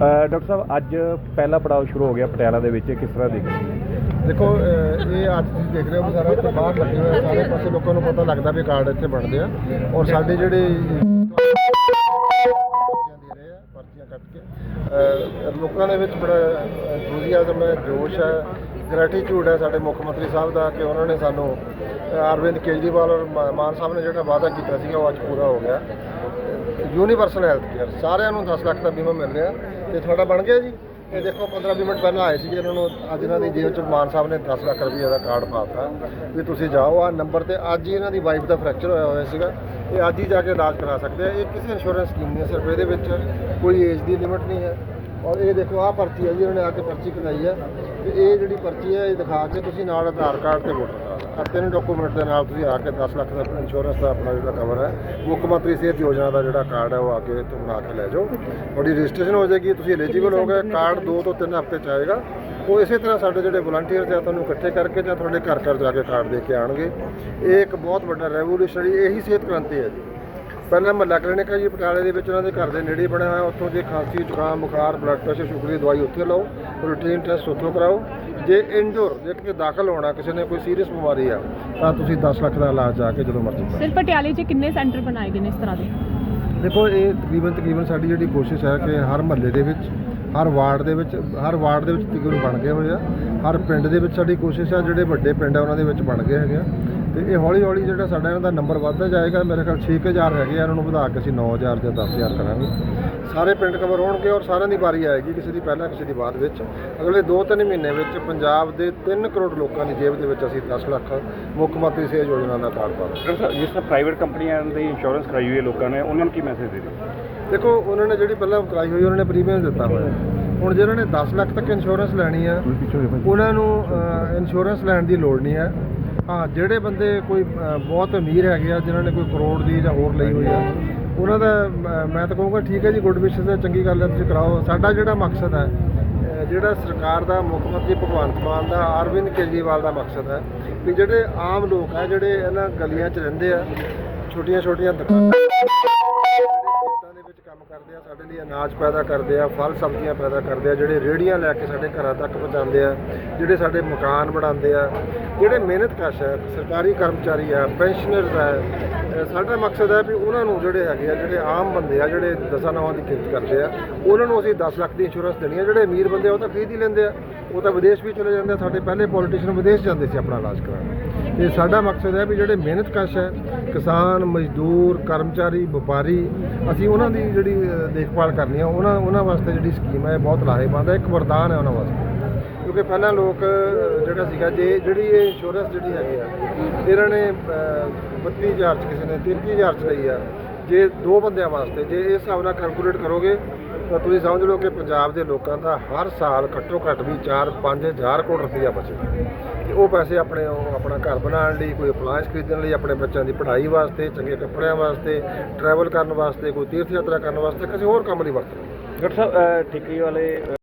Doctor ਸਾਹਿਬ, ਅੱਜ ਪਹਿਲਾ ਪੜਾਅ ਸ਼ੁਰੂ ਹੋ ਗਿਆ ਪਟਿਆਲਾ ਦੇ ਵਿੱਚ ਕਿਸ ਤਰ੍ਹਾਂ ਦੇਖ ਰਹੇ ਦੇਖੋ ਇਹ ਅੱਜ ਤੁਸੀਂ ਦੇਖ ਰਹੇ ਹੋ ਸਾਰਾ ਇੱਥੇ ਲੱਗੇ ਹੋਏ ਸਾਰੇ ਪਾਸੇ ਲੋਕਾਂ ਨੂੰ ਪਤਾ ਲੱਗਦਾ ਵੀ ਕਾਰਡ ਇੱਥੇ ਬਣਦੇ ਆ। ਔਰ ਸਾਡੇ ਜਿਹੜੇ ਪਰਚੀਆਂ ਦੇ ਰਹੇ ਆ ਪਰਚੀਆਂ ਕੱਟ ਕੇ ਲੋਕਾਂ ਦੇ ਵਿੱਚ ਬੜਾ ਐਂਥੂਸੀਆਜ਼ਮ ਹੈ, ਜੋਸ਼ ਹੈ ਗ੍ਰੈਟੀਟਿਊਡ ਹੈ ਸਾਡੇ ਮੁੱਖ ਮੰਤਰੀ ਸਾਹਿਬ ਦਾ ਕਿ ਉਹਨਾਂ ਨੇ ਸਾਨੂੰ ਅਰਵਿੰਦ ਕੇਜਰੀਵਾਲ ਔਰ ਮਾ- ਮਾਨ ਸਾਹਿਬ ਨੇ ਜਿਹੜਾ ਵਾਅਦਾ ਕੀਤਾ ਸੀਗਾ ਉਹ ਅੱਜ ਪੂਰਾ ਹੋ ਗਿਆ। ਯੂਨੀਵਰਸਲ ਹੈਲਥ ਕੇਅਰ ਸਾਰਿਆਂ ਨੂੰ 10 ਲੱਖ ਦਾ ਬੀਮਾ ਮਿਲ ਰਿਹਾ। ਤੇ ਤੁਹਾਡਾ ਬਣ ਗਿਆ ਜੀ? ਇਹ ਦੇਖੋ 15 20 ਮਿੰਟ ਪਹਿਲਾਂ ਆਏ ਸੀਗੇ, ਇਹਨਾਂ ਨੂੰ ਅੱਜ ਇਹਨਾਂ ਦੀ ਜੇਬ ਚ ਮਾਨ ਸਾਹਿਬ ਨੇ 10 ਲੱਖ ਰੁਪਏ ਦਾ ਕਾਰਡ ਪਾਤਾ ਵੀ ਤੁਸੀਂ ਜਾਓ ਆ ਨੰਬਰ ਤੇ ਅੱਜ ਹੀ ਇਹਨਾਂ ਦੀ ਵਾਈਫ ਦਾ ਫ੍ਰੈਕਚਰ ਹੋਇਆ ਹੋਇਆ ਸੀਗਾ। ਇਹ ਅੱਜ ਹੀ ਜਾ ਕੇ ਇਲਾਜ ਕਰਾ ਸਕਦੇ ਆ। ਇਹ ਕਿਸੇ ਇੰਸ਼ੋਰੈਂਸ ਸਕੀਮ ਨਹੀਂ ਹੈ, ਸਿਰਫ ਇਹਦੇ ਵਿੱਚ ਕੋਈ ਏਜ ਦੀ ਲਿਮਿਟ ਨਹੀਂ ਹੈ। ਔਰ ਇਹ ਦੇਖੋ, ਆਹ ਪਰਚੀ ਹੈ ਜੀ ਇਹਨਾਂ ਨੇ ਆ ਕੇ ਪਰਚੀ ਕਢਾਈ ਹੈ। ਤੇ ਇਹ ਜਿਹੜੀ ਪਰਚੀ ਹੈ, ਇਹ ਦਿਖਾ ਕੇ ਤੁਸੀਂ ਨਾਲ ਆਧਾਰ ਕਾਰਡ ਤੇ ਵੋਟਰ ਕਾਰਡ ਆ ਤਿੰਨ ਡਾਕੂਮੈਂਟ ਦੇ ਨਾਲ ਤੁਸੀਂ ਆ ਕੇ 10 ਲੱਖ ਦਾ ਇੰਸ਼ੋਰੈਂਸ ਦਾ ਆਪਣਾ ਜਿਹੜਾ ਕਵਰ ਹੈ, ਮੁੱਖ ਮੰਤਰੀ ਸਿਹਤ ਯੋਜਨਾ ਦਾ ਜਿਹੜਾ ਕਾਰਡ ਹੈ, ਉਹ ਆ ਕੇ ਇੱਥੋਂ ਬਣਾ ਕੇ ਲੈ ਜਾਓ। ਤੁਹਾਡੀ ਰਜਿਸਟ੍ਰੇਸ਼ਨ ਹੋ ਜਾਏਗੀ, ਤੁਸੀਂ ਐਲੀਜੀਬਲ ਹੋ ਗਏ ਕਾਰਡ 2 ਤੋਂ 3 ਹਫ਼ਤੇ ਚ ਆਏਗਾ। ਉਹ ਇਸੇ ਤਰ੍ਹਾਂ ਸਾਡੇ ਜਿਹੜੇ ਵਲੰਟੀਅਰਸ ਆ ਤੁਹਾਨੂੰ ਇਕੱਠੇ ਕਰਕੇ ਜਾਂ ਤੁਹਾਡੇ ਘਰ ਘਰ ਜਾ ਕੇ ਕਾਰਡ ਦੇ ਕੇ ਆਣਗੇ ਇਹ ਇੱਕ ਬਹੁਤ ਵੱਡਾ ਰੈਵੋਲੂਸ਼ਨਰੀ ਇਹੀ ਸਿਹਤ ਕ੍ਰਾਂਤੀ ਹੈ ਜੀ। ਪਹਿਲਾਂ ਮਹੱਲਾ ਕਲੀਨਿਕ ਹੈ ਜੀ ਪਟਿਆਲੇ ਦੇ ਵਿੱਚ ਉਹਨਾਂ ਦੇ ਘਰ ਦੇ ਨੇੜੇ ਬਣਿਆ ਹੋਇਆ ਉੱਥੋਂ ਜੇ ਖਾਂਸੀ ਜ਼ੁਕਾਮ ਬੁਖਾਰ ਬਲੱਡ ਪ੍ਰੈਸ਼ਰ ਸ਼ੂਗਰ ਦੀ ਦਵਾਈ ਉੱਥੇ ਲਓ ਰੂਟੀਨ ਟੈਸਟ ਉੱਥੋਂ ਕਰਾਓ। ਜੇ ਇੰਡੋਰ ਜੇ ਕਿਤੇ ਦਾਖਲ ਹੋਣਾ ਕਿਸੇ ਨੇ ਕੋਈ ਸੀਰੀਅਸ ਬਿਮਾਰੀ ਆ ਤਾਂ ਤੁਸੀਂ 10 ਲੱਖ ਦਾ ਇਲਾਜ ਜਾ ਕੇ ਜਦੋਂ ਮਰਜ਼ੀ ਕਰਾਓ ਸਿਰ ਪਟਿਆਲੇ 'ਚ ਕਿੰਨੇ ਸੈਂਟਰ ਬਣਾਏ ਗਏ ਨੇ ਇਸ ਤਰ੍ਹਾਂ ਦੇ? ਦੇਖੋ ਇਹ ਤਕਰੀਬਨ ਤਕਰੀਬਨ ਸਾਡੀ ਜਿਹੜੀ ਕੋਸ਼ਿਸ਼ ਹੈ ਕਿ ਹਰ ਮਹੱਲੇ ਦੇ ਵਿੱਚ ਹਰ ਵਾਰਡ ਦੇ ਵਿੱਚ ਹਰ ਵਾਰਡ ਦੇ ਵਿੱਚ ਤਕਰੀਬਨ ਬਣ ਗਏ ਹੋਏ ਆ। ਹਰ ਪਿੰਡ ਦੇ ਵਿੱਚ ਸਾਡੀ ਕੋਸ਼ਿਸ਼ ਆ ਜਿਹੜੇ ਵੱਡੇ ਪਿੰਡ ਆ ਉਹਨਾਂ ਦੇ ਵਿੱਚ ਬਣ ਗਏ ਹੈਗੇ ਆ। ਤੇ ਇਹ ਹੌਲੀ ਹੌਲੀ ਜਿਹੜਾ ਸਾਡਾ ਇਹਨਾਂ ਦਾ ਨੰਬਰ ਵੱਧਦਾ ਜਾਏਗਾ ਮੇਰੇ ਖਿਆਲ 6000 ਹੈਗੇ ਆ ਇਹਨਾਂ ਨੂੰ ਵਧਾ ਕੇ ਅਸੀਂ 9000 ਜਾਂ 10000 ਕਰਾਂਗੇ। ਸਾਰੇ ਪਿੰਡ ਕਵਰ ਹੋਣਗੇ ਔਰ ਸਾਰਿਆਂ ਦੀ ਵਾਰੀ ਆਏਗੀ ਕਿਸੇ ਦੀ ਪਹਿਲਾਂ ਕਿਸੇ ਦੀ ਬਾਅਦ ਵਿੱਚ। ਅਗਲੇ 2-3 ਮਹੀਨੇ ਵਿੱਚ ਪੰਜਾਬ ਦੇ 3 ਕਰੋੜ ਲੋਕਾਂ ਦੀ ਜੇਬ ਦੇ ਵਿੱਚ ਅਸੀਂ 10 ਲੱਖ ਮੁੱਖ ਮੰਤਰੀ ਸਿਹਤ ਯੋਜਨਾ ਦਾ ਕਾਰਡ ਪਾ ਦਾਂਗੇ ਡਾਕਟਰ ਸਾਹਿਬ ਜਿਸ ਤਰ੍ਹਾਂ ਪ੍ਰਾਈਵੇਟ ਕੰਪਨੀਆਂ ਦੀ ਇੰਸ਼ੋਰੈਂਸ ਕਰਾਈ ਹੋਈ ਹੈ ਲੋਕਾਂ ਨੇ ਉਹਨਾਂ ਨੂੰ ਕੀ ਮੈਸੇਜ ਦੇ ਦਿਓ ਦੇਖੋ ਉਹਨਾਂ ਨੇ ਜਿਹੜੀ ਪਹਿਲਾਂ ਕਰਾਈ ਹੋਈ ਉਹਨਾਂ ਨੇ ਪ੍ਰੀਮੀਅਮ ਦਿੱਤਾ ਹੋਇਆ। ਹੁਣ ਜਿਹਨਾਂ ਨੇ 10 ਲੱਖ ਤੱਕ ਇੰਸ਼ੋਰੈਂਸ ਲੈਣੀ ਆ ਉਹਨਾਂ ਨੂੰ ਇੰਸ਼ੋਰੈਂਸ ਲੈਣ ਦੀ ਲੋੜ ਨਹੀਂ ਹੈ। ਹਾਂ ਜਿਹੜੇ ਬੰਦੇ ਕੋਈ ਅਹ, ਬਹੁਤ ਅਮੀਰ ਹੈਗੇ ਆ ਜਿਨ੍ਹਾਂ ਨੇ ਕੋਈ ਕਰੋੜ ਦੀ ਜਾਂ ਹੋਰ ਲਈ ਹੋਈ ਆ ਉਹਨਾਂ ਦਾ ਅਹ, ਮੈਂ ਤਾਂ ਕਹੂੰਗਾ ਠੀਕ ਹੈ ਜੀ ਗੁੱਡ ਵਿਸ਼ੇਸ ਹੈ ਚੰਗੀ ਗੱਲ ਹੈ ਤੁਸੀਂ ਕਰਾਓ। ਸਾਡਾ ਜਿਹੜਾ ਮਕਸਦ ਹੈ ਅਹ, ਜਿਹੜਾ ਸਰਕਾਰ ਦਾ ਮੁੱਖ ਮੰਤਰੀ ਭਗਵੰਤ ਮਾਨ ਦਾ ਅਰਵਿੰਦ ਕੇਜਰੀਵਾਲ ਦਾ ਮਕਸਦ ਹੈ ਵੀ ਜਿਹੜੇ ਆਮ ਲੋਕ ਆ ਜਿਹੜੇ ਇਹਨਾਂ ਗਲੀਆਂ 'ਚ ਰਹਿੰਦੇ ਆ ਛੋਟੀਆਂ ਛੋਟੀਆਂ ਦੁਕਾਨਾਂ ਖੇਤਾਂ ਦੇ ਵਿੱਚ ਕੰਮ ਕਰਦੇ ਆ, ਸਾਡੇ ਲਈ ਅਨਾਜ ਪੈਦਾ ਕਰਦੇ ਆ, ਫਲ ਸਬਜ਼ੀਆਂ ਪੈਦਾ ਕਰਦੇ ਆ, ਜਿਹੜੇ ਰੇੜੀਆਂ ਲੈ ਕੇ ਸਾਡੇ ਘਰਾਂ ਤੱਕ ਪਹੁੰਚਾਉਂਦੇ ਆ, ਜਿਹੜੇ ਸਾਡੇ ਮਕਾਨ ਬਣਾਉਂਦੇ ਆ। ਜਿਹੜੇ ਮਿਹਨਤ ਕਸ਼ ਹੈ ਸਰਕਾਰੀ ਕਰਮਚਾਰੀ ਆ ਪੈਨਸ਼ਨਰਸ ਆ ਸਾਡਾ ਮਕਸਦ ਹੈ ਵੀ ਉਹਨਾਂ ਨੂੰ ਜਿਹੜੇ ਹੈਗੇ ਆ, ਜਿਹੜੇ ਆਮ ਬੰਦੇ ਆ, ਜਿਹੜੇ ਦਸਾਂ ਨਵਾਂ ਦੀ ਕਿਰਤ ਕਰਦੇ ਆ, ਉਹਨਾਂ ਨੂੰ ਅਸੀਂ 10 ਲੱਖ ਦੀ ਇੰਸ਼ੋਰੈਂਸ ਦੇਣੀ ਆ। ਜਿਹੜੇ ਅਮੀਰ ਬੰਦੇ ਆ, ਉਹ ਤਾਂ ਖਰੀਦ ਹੀ ਲੈਂਦੇ ਆ। ਉਹ ਤਾਂ ਵਿਦੇਸ਼ ਵੀ ਚਲੇ ਜਾਂਦੇ ਆ। ਸਾਡੇ ਪਹਿਲੇ ਪੋਲੀਟੀਸ਼ੀਅਨ ਵਿਦੇਸ਼ ਜਾਂਦੇ ਸੀ ਆਪਣਾ ਇਲਾਜ ਕਰਾਉਣ। ਤੇ ਸਾਡਾ ਮਕਸਦ ਹੈ ਵੀ ਜਿਹੜੇ ਮਿਹਨਤ ਕਸ਼ ਹੈ ਕਿਸਾਨ ਮਜ਼ਦੂਰ ਕਰਮਚਾਰੀ ਵਪਾਰੀ ਅਸੀਂ ਉਹਨਾਂ ਦੀ ਜਿਹੜੀ ਦੇਖਭਾਲ ਕਰਨੀ ਆ। ਉਹਨਾਂ ਉਹਨਾਂ ਵਾਸਤੇ ਜਿਹੜੀ ਸਕੀਮ ਹੈ ਇਹ ਬਹੁਤ ਲਾਹੇਵੰਦ ਹੈ ਇੱਕ ਵਰਦਾਨ ਹੈ ਉਹਨਾਂ ਵਾਸਤੇ। ਕਿਉਂਕਿ ਪਹਿਲਾਂ ਲੋਕ ਜਿਹੜਾ ਸੀਗਾ ਜੇ ਜਿਹੜੀ ਇਹ ਇੰਸ਼ੋਰੈਂਸ ਜਿਹੜੀ ਹੈਗੀ ਆ ਇਹਨਾਂ ਨੇ ਅਹ, 32000 ਚ ਕਿਸੇ ਨੇ 33000 ਚ ਲਈ ਆ। ਜੇ ਦੋ ਬੰਦਿਆਂ ਵਾਸਤੇ ਜੇ ਇਸ ਹਿਸਾਬ ਨਾਲ ਕੈਲਕੂਲੇਟ ਕਰੋਗੇ ਤਾਂ ਤੁਸੀਂ ਸਮਝ ਲਓ ਕਿ ਪੰਜਾਬ ਦੇ ਲੋਕਾਂ ਦਾ ਹਰ ਸਾਲ ਘੱਟੋ ਘੱਟ ਵੀ 4-5000 ਕਰੋੜ ਰੁਪਈਆ ਬਚੇਗਾ ਤੇ ਉਹ ਪੈਸੇ ਆਪਣੇ ਆਪਣਾ ਘਰ ਬਣਾਉਣ ਲਈ ਕੋਈ ਅਪਲਾਇੰਸ ਖਰੀਦਣ ਲਈ ਆਪਣੇ ਬੱਚਿਆਂ ਦੀ ਪੜ੍ਹਾਈ ਵਾਸਤੇ ਚੰਗੇ ਕੱਪੜਿਆਂ ਵਾਸਤੇ ਟਰੈਵਲ ਕਰਨ ਵਾਸਤੇ ਕੋਈ ਤੀਰਥ ਯਾਤਰਾ ਕਰਨ ਵਾਸਤੇ ਕਿਸੇ ਹੋਰ ਕੰਮ ਲਈ ਵਰਤਣਾ ਡਾਕਟਰ ਸਾਹਿਬ ਅਹ, ਵਾਲੇ